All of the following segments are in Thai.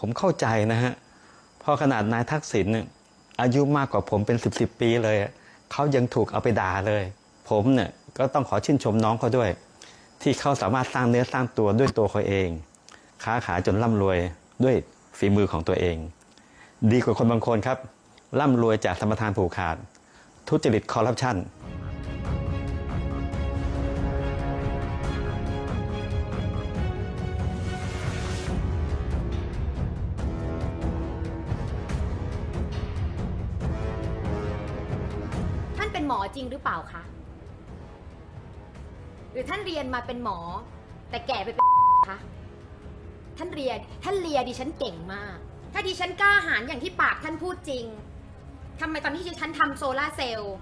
ผมเข้าใจนะฮะเพราะขนาดนายทักษิณเนี่ยอายุมากกว่าผมเป็นสิบสิบปีเลยเขายังถูกเอาไปด่าเลย ผมเนี่ยก็ต้องขอชื่นชมน้องเขาด้วย ที่เขาสามารถสร้างเนื้อสร้างตัวด้วยตัวเขาเอง ค้าขายจนร่ำรวยด้วยฝีมือของตัวเอง ดีกว่าคนบางคนครับร่ำรวยจากสมรทานผูกขาด ทุจริตคอร์รัปชัน หมอจริงหรือเปล่าคะ หรือท่านเรียนมาเป็นหมอ แต่แก่ไปเป็นคะ ท่านเรียนท่านเรียนดิฉันเก่งมาก ถ้าดิฉันกล้าหาญอย่างที่ปากท่านพูดจริงทำไมตอนที่ดิฉันทำโซลาเซลล์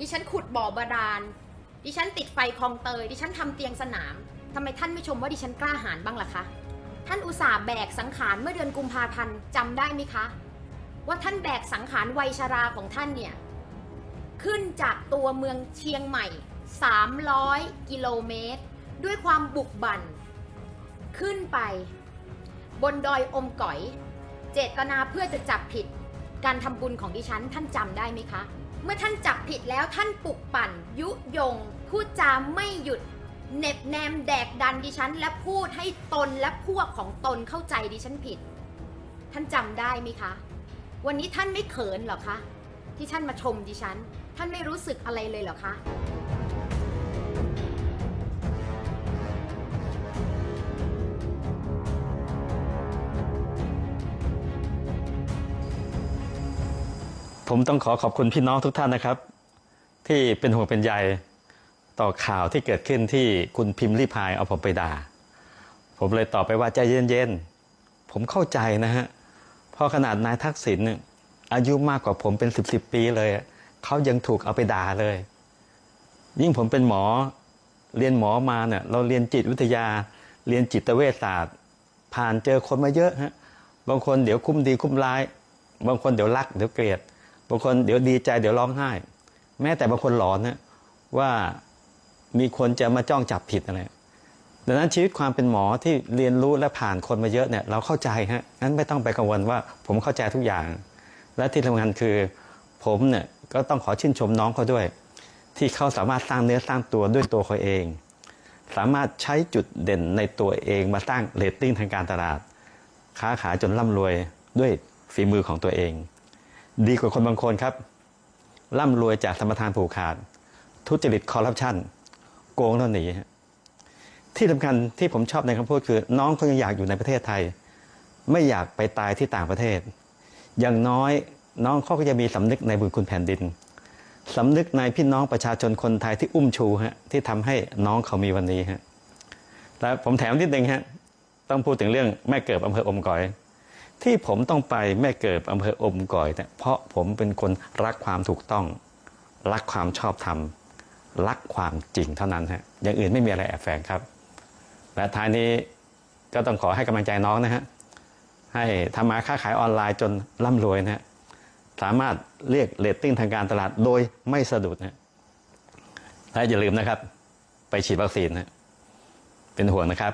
ดิฉันขุดบ่อบาดาล ดิฉันติดไฟคลองเตย ดิฉันทำเตียงสนามทำไมท่านไม่ชมว่าดิฉันกล้าหาญบ้างล่ะคะ ท่านอุตส่าห์แบกสังขารเมื่อเดือนกุมภาพันธ์จำได้ไหมคะ ว่าท่านแบกสังขารวัยชราของท่านเนี่ย ขึ้นจากตัวเมืองเชียงใหม่ 300 กิโลเมตร ด้วยความบุกบั่น ขึ้นไป บนดอยอมก๋อย เจตนาเพื่อจะจับผิดการทำบุญของดิฉันท่านจำได้ไหมคะ เมื่อท่านจับผิดแล้วท่านปลุกปั่น ยุยงพูดจาไม่หยุดเน็บแนมแดกดันดิฉัน และพูดให้ตนและพวกของตนเข้าใจดิฉันผิด ท่านจำได้ไหมคะ วันนี้ท่านไม่เขินหรอคะ ที่ท่านมาชมดิฉัน ท่านไม่รู้สึกอะไรเลยเหรอคะ ผมต้องขอขอบคุณพี่น้องทุกท่านนะครับ ที่เป็นห่วงเป็นใยต่อข่าวที่เกิดขึ้นที่คุณพิมพ์รีพายเอาผมไปด่า ผมเลยตอบไปว่าใจเย็นๆ ผมเข้าใจนะฮะ เพราะขนาดนายทักษิณอายุมากกว่าผมเป็นสิบสิบปีเลยอะ เขายังถูกเอาไปด่าเลย ยิ่งผมเป็นหมอเรียนหมอมาเนี่ยเราเรียนจิตวิทยา เรียนจิตเวชศาสตร์ ผ่านเจอคนมาเยอะฮะบางคนเดี๋ยวคุ้มดีคุ้มร้าย บางคนเดี๋ยวรักเดี๋ยวเกลียด บางคนเดี๋ยวดีใจเดี๋ยวร้องไห้ แม้แต่บางคนหลอนนะว่ามีคนจะมาจ้องจับผิดอะไรดังนั้นชีวิตความเป็นหมอที่เรียนรู้และผ่านคนมาเยอะเนี่ยเราเข้าใจฮะงั้นไม่ต้องไปกังวลว่าผมเข้าใจทุกอย่าง และที่สำคัญคือผมเนี่ย ก็ต้องขอชื่นชมน้องเขาด้วย ที่เขาสามารถสร้างเนื้อสร้างตัวด้วยตัวเขาเอง สามารถใช้จุดเด่นในตัวเองมาสร้างเรตติ้งทางการตลาด ค้าขายจนร่ำรวยด้วยฝีมือของตัวเอง ดีกว่าคนบางคนครับ ร่ำรวยจากสมรทานผูกขาด ทุจริตคอร์รัปชันโกงแล้วหนีที่สำคัญที่ผมชอบในคำพูดคือ น้องเขายังอยากอยู่ในประเทศไทย ไม่อยากไปตายที่ต่างประเทศ อย่างน้อย น้องเขาก็จะมีสำนึกในบุญคุณแผ่นดินสำนึกในพี่น้องประชาชนคนไทยที่อุ้มชูฮะที่ทำให้น้องเขามีวันนี้ฮะแล้วผมแถมนิดนึงฮะต้องพูดถึงเรื่องแม่เกิดอำเภออมก๋อย ที่ผมต้องไปแม่เกิดอำเภออมก่อยเนี่ยเพราะผมเป็นคนรักความถูกต้อง รักความชอบธรรมรักความจริงเท่านั้นฮะอย่างอื่นไม่มีอะไรแอบแฝงครับ และท้ายนี้ก็ต้องขอให้กำลังใจน้องนะฮะให้ทำมาค้าขายออนไลน์จนร่ำรวยนะฮะ สามารถเรียกเลตติ้งทางการตลาดโดยไม่สะดุดนะและอย่าลืมนะครับ ไปฉีดวัคซีนนะเป็นห่วงนะครับ